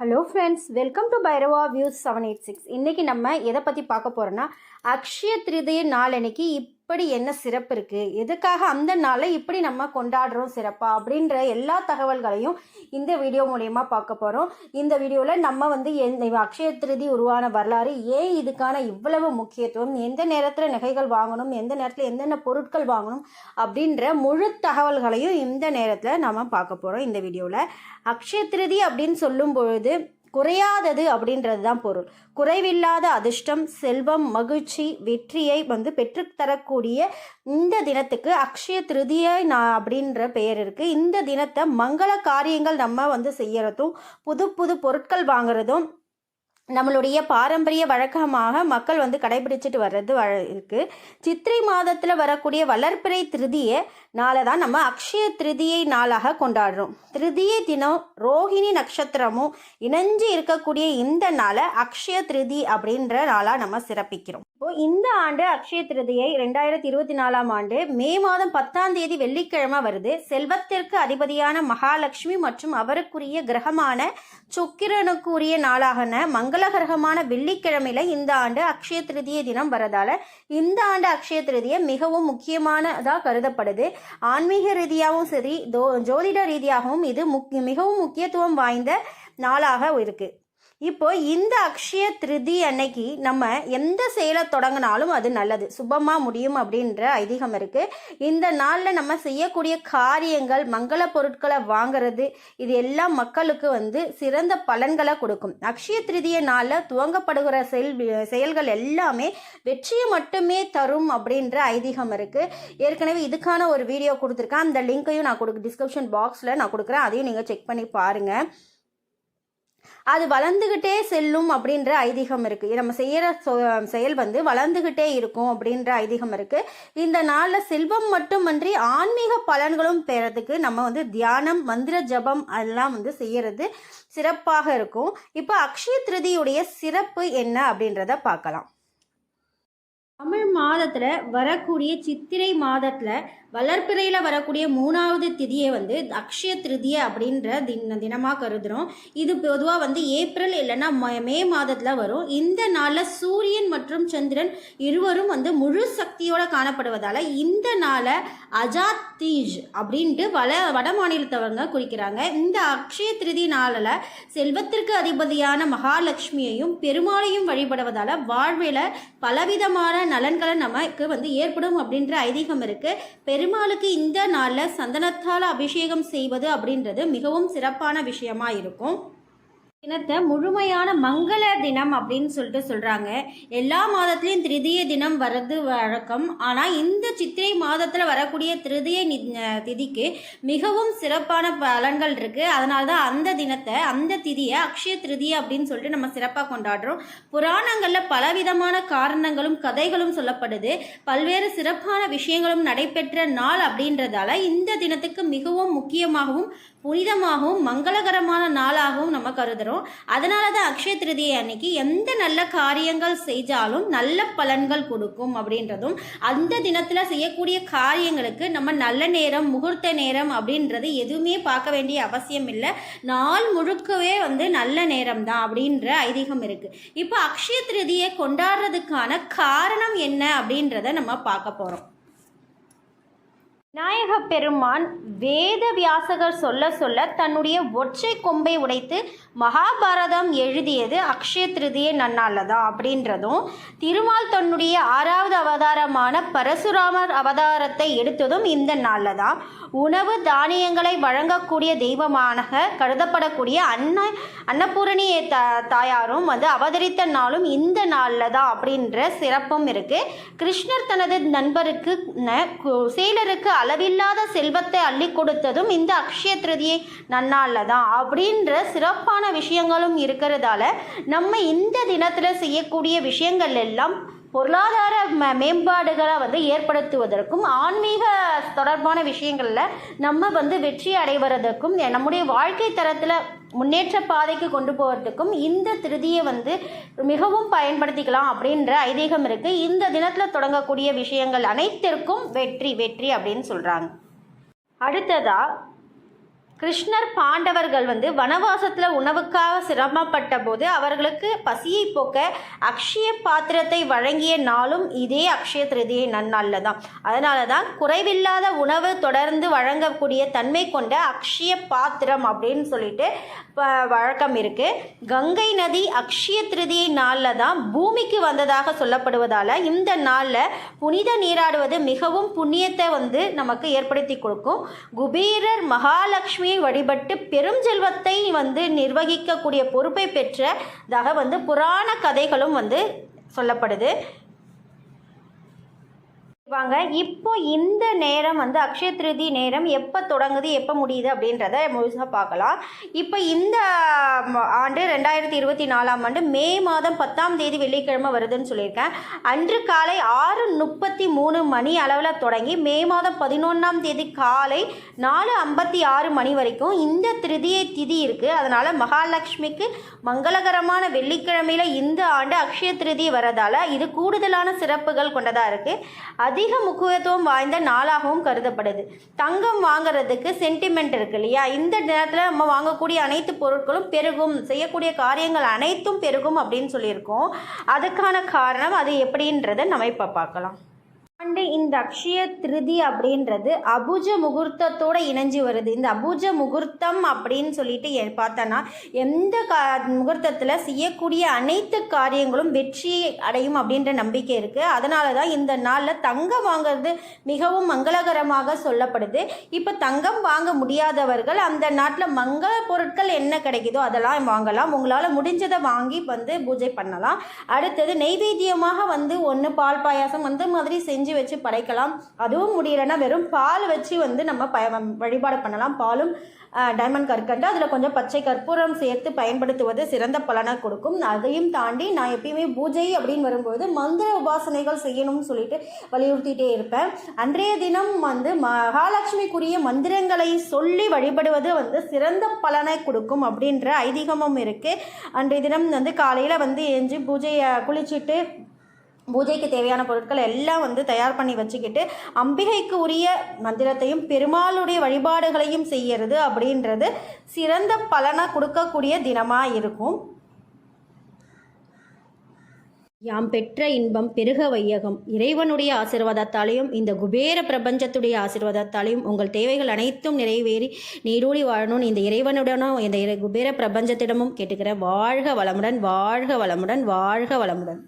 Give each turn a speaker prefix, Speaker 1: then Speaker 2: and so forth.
Speaker 1: Hello friends welcome to Bhairava views seven eight six இன்றைக்கி நம்ம எதை பற்றி பார்க்க போகிறோன்னா அக்ஷய திருதிய நாளன்னைக்கு இப்படி என்ன சிறப்பு இருக்குது எதுக்காக அந்த நாளை இப்படி நம்ம கொண்டாடுறோம் சிறப்பாக அப்படின்ற எல்லா தகவல்களையும் இந்த வீடியோ மூலயமா பார்க்க போகிறோம் இந்த வீடியோவில் நம்ம வந்து அக்ஷய திருதி உருவான வரலாறு ஏன் இதுக்கான இவ்வளவு முக்கியத்துவம்? எந்த நேரத்தில் நகைகள் வாங்கணும்? எந்த நேரத்தில் என்னென்ன பொருட்கள் வாங்கணும்? அப்படின்ற முழு தகவல்களையும் இந்த நேரத்தில் நம்ம பார்க்க போகிறோம் இந்த வீடியோவில் அக்ஷய திருதி அப்படின்னு சொல்லும் பொழுது குறையாதது அப்படின்றது தான் பொருள். குறைவில்லாத அதிர்ஷ்டம் செல்வம் மகிழ்ச்சி வெற்றியை வந்து பெற்றுத்தரக்கூடிய இந்த தினத்துக்கு அக்ஷய திருதியை நான் அப்படின்ற பெயர் இருக்குது இந்த தினத்தை மங்கள காரியங்கள் நம்ம வந்து செய்யறதும் புது புது பொருட்கள் வாங்குறதும் நம்மளுடைய பாரம்பரிய வழக்கமாக மக்கள் வந்து கடைபிடிச்சிட்டு வர்றது வ இருக்குது சித்திரை மாதத்தில் வரக்கூடிய வளர்ப்பிறை திருதியை நாளை தான் நம்ம அக்ஷய திருதியை நாளாக கொண்டாடுறோம். திருதியை தினம் ரோஹிணி நட்சத்திரமும் இணைஞ்சு இருக்கக்கூடிய இந்த நாளை அக்ஷய திருதி அப்படின்ற நாளாக நம்ம சிறப்பிக்கிறோம். இப்போ இந்த ஆண்டு அக்ஷய திருதியை ரெண்டாயிரத்தி இருபத்தி நாலாம் ஆண்டு மே மாதம் பத்தாம் தேதி வெள்ளிக்கிழமை வருது. செல்வத்திற்கு அதிபதியான மகாலட்சுமி மற்றும் அவருக்குரிய கிரகமான சுக்கிரனுக்குரிய நாளாகன மங்களகரகமான வெள்ளிக்கிழமையில இந்த ஆண்டு அக்ஷய திருதிய தினம் வரதால இந்த ஆண்டு அக்ஷய திருதியை மிகவும் முக்கியமானதாக கருதப்படுது. ஆன்மீக ரீதியாகவும் சரி ஜோதிட ரீதியாகவும் இது முக் மிகவும் முக்கியத்துவம் வாய்ந்த நாளாக இருக்குது இப்போ இந்த அக்ஷய திருதி அன்னைக்கு நம்ம எந்த செயலை தொடங்கினாலும் அது நல்லது. சுபமாக முடியும் அப்படின்ற ஐதீகம் இருக்குது இந்த நாளில் நம்ம செய்யக்கூடிய காரியங்கள் மங்கள பொருட்களை வாங்குறது இது எல்லாம் மக்களுக்கு வந்து சிறந்த பலன்களை கொடுக்கும். அக்ஷய திருதிய நாளில் துவங்கப்படுகிற செயல் செயல்கள் எல்லாமே வெற்றியை மட்டுமே தரும் அப்படின்ற ஐதீகம் இருக்குது ஏற்கனவே இதுக்கான ஒரு வீடியோ கொடுத்துருக்கேன். அந்த லிங்க்கையும் நான் கொடுக்க டிஸ்கிரிப்ஷன் பாக்ஸில் நான் கொடுக்குறேன். அதையும் நீங்கள் செக் பண்ணி பாருங்கள் அது வளர்ந்துக்கிட்டே செல்லும் அப்படின்ற ஐதீகம் இருக்குது நம்ம செய்கிற செயல் வந்து வளர்ந்துக்கிட்டே இருக்கும் அப்படின்ற ஐதீகம் இருக்குது இந்த நாளில் செல்வம் மட்டுமன்றி ஆன்மீக பலன்களும் பெறதுக்கு நம்ம வந்து தியானம் மந்திர ஜபம் அதெல்லாம் வந்து செய்கிறது சிறப்பாக இருக்கும். இப்போ அக்ஷய திருதியுடைய சிறப்பு என்ன அப்படின்றத பார்க்கலாம். தமிழ் மாதத்தில் வரக்கூடிய சித்திரை மாதத்தில் வளர்ப்பிறையில் வரக்கூடிய மூணாவது திதியை வந்து அக்ஷய திருதியை அப்படின்ற தின தினமாக கருதுகிறோம் இது பொதுவாக வந்து ஏப்ரல் இல்லைன்னா மே மாதத்தில் வரும். இந்த நாளில் சூரியன் மற்றும் சந்திரன் இருவரும் வந்து முழு சக்தியோடு காணப்படுவதால் இந்த நாளை அஜாத் தீஜ் அப்படின்ட்டு வட வட மாநிலத்தவங்க குறிக்கிறாங்க. இந்த அக்ஷய திருதி நாளில் செல்வத்திற்கு அதிபதியான மகாலட்சுமியையும் பெருமாளையும் வழிபடுவதால் வாழ்வில் பலவிதமான நலன்களை நமக்கு வந்து ஏற்படும் அப்படின்ற ஐதீகம் இருக்குது பெருமாளுக்கு இந்த நாளில் சந்தனத்தால் அபிஷேகம் செய்வது அப்படின்றது மிகவும் சிறப்பான விஷயமா இருக்கும். தினத்தை முழுமையான மங்கள தினம் அப்படின்னு சொல்லிட்டு சொல்கிறாங்க எல்லா மாதத்துலேயும் திருதிய தினம் வர்றது வழக்கம். ஆனால் இந்த சித்திரை மாதத்தில் வரக்கூடிய திருதிய திதிக்கு மிகவும் சிறப்பான பலன்கள் இருக்குது அதனால தான் அந்த தினத்தை அந்த திதியை அக்ஷய திருதியை அப்படின்னு சொல்லிட்டு நம்ம சிறப்பாக கொண்டாடுறோம். புராணங்களில் பலவிதமான காரணங்களும் கதைகளும் சொல்லப்படுது. பல்வேறு சிறப்பான விஷயங்களும் நடைபெற்ற நாள் அப்படின்றதால இந்த தினத்துக்கு மிகவும் முக்கியமாகவும் புனிதமாகவும் மங்களகரமான நாளாகவும் நம்ம கருதுகிறோம் அதனால தான் அக்ஷய திருதியை அன்னைக்கு எந்த நல்ல காரியங்கள் செஞ்சாலும் நல்ல பலன்கள் கொடுக்கும் அப்படின்றதும் அந்த தினத்தில் செய்யக்கூடிய காரியங்களுக்கு நம்ம நல்ல நேரம் முகூர்த்த நேரம் அப்படின்றது எதுவுமே பார்க்க வேண்டிய அவசியம் இல்லை. நாள் முழுக்கவே வந்து நல்ல நேரம் தான் அப்படின்ற ஐதீகம் இருக்குது இப்போ அக்ஷய திருதியை கொண்டாடுறதுக்கான காரணம் என்ன அப்படின்றத நம்ம பார்க்க போகிறோம் விநாயக பெருமான் வேத வியாசகர் சொல்ல சொல்ல தன்னுடைய ஒற்றை கொம்பை உடைத்து மகாபாரதம் எழுதியது அக்ஷய திருதிய நன்னாளில் தான் அப்படின்றதும் திருமால் தன்னுடைய ஆறாவது அவதாரமான பரசுராமர் அவதாரத்தை எடுத்ததும் இந்த நாளில் தான். உணவு தானியங்களை வழங்கக்கூடிய தெய்வமாக கருதப்படக்கூடிய அன்ன அன்னபூரணி த தாயாரும் வந்து அவதரித்த நாளும் இந்த நாளில் தான் அப்படின்ற சிறப்பும் இருக்குது கிருஷ்ணர் தனது நண்பருக்கு சேலருக்கு அளவில்லாத செல்வத்தை அள்ளி கொடுத்ததும் இந்த அக்ஷய திருதியை நன்னாளில் தான் அப்படின்ற சிறப்பான விஷயங்களும் இருக்கிறதால நம்ம இந்த தினத்தில் செய்யக்கூடிய விஷயங்கள் எல்லாம் பொருளாதார மேம்பாடுகளை வந்து ஏற்படுத்துவதற்கும் ஆன்மீக தொடர்பான விஷயங்களில் நம்ம வந்து வெற்றி அடைவதற்கும் நம்முடைய வாழ்க்கை தரத்தில் முன்னேற்ற பாதைக்கு கொண்டு போகிறதுக்கும் இந்த திருதியை வந்து மிகவும் பயன்படுத்திக்கலாம் அப்படின்ற ஐதீகம் இருக்குது இந்த தினத்தில் தொடங்கக்கூடிய விஷயங்கள் அனைத்திற்கும் வெற்றி வெற்றி அப்படின்னு சொல்கிறாங்க அடுத்ததாக கிருஷ்ணர் பாண்டவர்கள் வந்து வனவாசத்தில் உணவுக்காக சிரமப்பட்ட போது அவர்களுக்கு பசியை போக்க அக்ஷய பாத்திரத்தை வழங்கிய நாளும் இதே அக்ஷய திருதியை நன்னாளில் தான் அதனால தான் குறைவில்லாத உணவு தொடர்ந்து வழங்கக்கூடிய தன்மை கொண்ட அக்ஷய பாத்திரம் அப்படின்னு சொல்லிட்டு வழக்கம் இருக்குது கங்கை நதி அக்ஷய திருதியை நாளில் தான் பூமிக்கு வந்ததாக சொல்லப்படுவதால் இந்த நாளில் புனித நீராடுவது மிகவும் புண்ணியத்தை வந்து நமக்கு ஏற்படுத்தி கொடுக்கும். குபீரர் மகாலட்சுமி மகாலட்சுமியை வழிபட்டு பெரும் செல்வத்தை வந்து நிர்வகிக்கக்கூடிய பொறுப்பை பெற்றதாக வந்து புராண கதைகளும் வந்து சொல்லப்படுது. வாங்க. இப்போ இந்த நேரம் வந்து அக்ஷய திருதி நேரம் எப்போ தொடங்குது எப்போ முடியுது அப்படின்றத முழுசாக பார்க்கலாம். இப்போ இந்த ஆண்டு ரெண்டாயிரத்தி இருபத்தி நாலாம் ஆண்டு மே மாதம் பத்தாம் தேதி வெள்ளிக்கிழமை வருதுன்னு சொல்லியிருக்கேன். அன்று காலை ஆறு முப்பத்தி மூணு மணி அளவில் தொடங்கி மே மாதம் பதினொன்றாம் தேதி காலை நாலு ஐம்பத்தி ஆறு மணி வரைக்கும் இந்த திருதியை திதி இருக்குது அதனால் மகாலட்சுமிக்கு மங்களகரமான வெள்ளிக்கிழமையில் இந்த ஆண்டு அக்ஷய திருதி வரதால் இது கூடுதலான சிறப்புகள் கொண்டதாக இருக்குது அது அதிக முக்கியத்துவம் வாய்ந்த நாளாகவும் கருதப்படுது. தங்கம் வாங்குறதுக்கு சென்டிமெண்ட் இருக்கு இல்லையா? இந்த நேரத்தில் நம்ம வாங்கக்கூடிய அனைத்து பொருட்களும் பெருகும். செய்யக்கூடிய காரியங்கள் அனைத்தும் பெருகும் அப்படின்னு சொல்லியிருக்கோம். அதுக்கான காரணம் அது எப்படின்றத நம்ம இப்போ பார்க்கலாம். ஆண்டு இந்த அக்ஷய திருதி அப்படின்றது அபுஜ முகூர்த்தத்தோட இணைஞ்சு வருது. இந்த அபுஜ முகூர்த்தம் அப்படின்னு சொல்லிட்டு பார்த்தோன்னா எந்த கா முகூர்த்தத்தில் செய்யக்கூடிய அனைத்து காரியங்களும் வெற்றி அடையும் அப்படின்ற நம்பிக்கை இருக்குது அதனால தான் இந்த நாளில் தங்கம் வாங்குறது மிகவும் மங்களகரமாக சொல்லப்படுது. இப்போ தங்கம் வாங்க முடியாதவர்கள் அந்த நாட்டில் மங்கள பொருட்கள் என்ன கிடைக்குதோ அதெல்லாம் வாங்கலாம். உங்களால் முடிஞ்சதை வாங்கி வந்து பூஜை பண்ணலாம். அடுத்தது நெய்வேத்தியமாக வந்து ஒன்று பால் பாயாசம் அந்த மாதிரி செஞ்சு வச்சு படைக்கலாம். அதுவும் முடியலைன்னா வெறும் பால் வச்சு வந்து நம்ம ப வழிபாடு பண்ணலாம். பாலும் டைமண்ட் கற்கண்டு அதில் கொஞ்சம் பச்சை கற்பூரம் சேர்த்து பயன்படுத்துவது சிறந்த பலனை கொடுக்கும். அதையும் தாண்டி நான் எப்பயுமே பூஜை அப்படின்னு வரும்போது மந்திர உபாசனைகள் செய்யணும்னு சொல்லிட்டு வலியுறுத்திட்டே இருப்பேன். அன்றைய தினம் வந்து மகாலட்சுமிக்குரிய மந்திரங்களை சொல்லி வழிபடுவது வந்து சிறந்த பலனை கொடுக்கும் அப்படின்ற ஐதீகமும் இருக்குது அன்றைய தினம் வந்து காலையில் வந்து எஞ்சி பூஜையை குளிச்சுட்டு பூஜைக்கு தேவையான பொருட்கள் எல்லாம் வந்து தயார் பண்ணி வச்சுக்கிட்டு அம்பிகைக்கு உரிய மந்திரத்தையும் பெருமாளுடைய வழிபாடுகளையும் செய்யறது அப்படின்றது சிறந்த பலனை கொடுக்கக்கூடிய தினமாக இருக்கும். யாம் பெற்ற இன்பம் பெருக வையகம். இறைவனுடைய ஆசீர்வாதத்தாலையும் இந்த குபேர பிரபஞ்சத்துடைய ஆசீர்வாதத்தாலையும் உங்கள் தேவைகள் அனைத்தும் நிறைவேறி நீரூடி வாழணும்னு இந்த இறைவனுடனும் இந்த இறை குபேர பிரபஞ்சத்திடமும் கேட்டுக்கிறேன் வாழ்க வளமுடன் வாழ்க வளமுடன் வாழ்க வளமுடன்.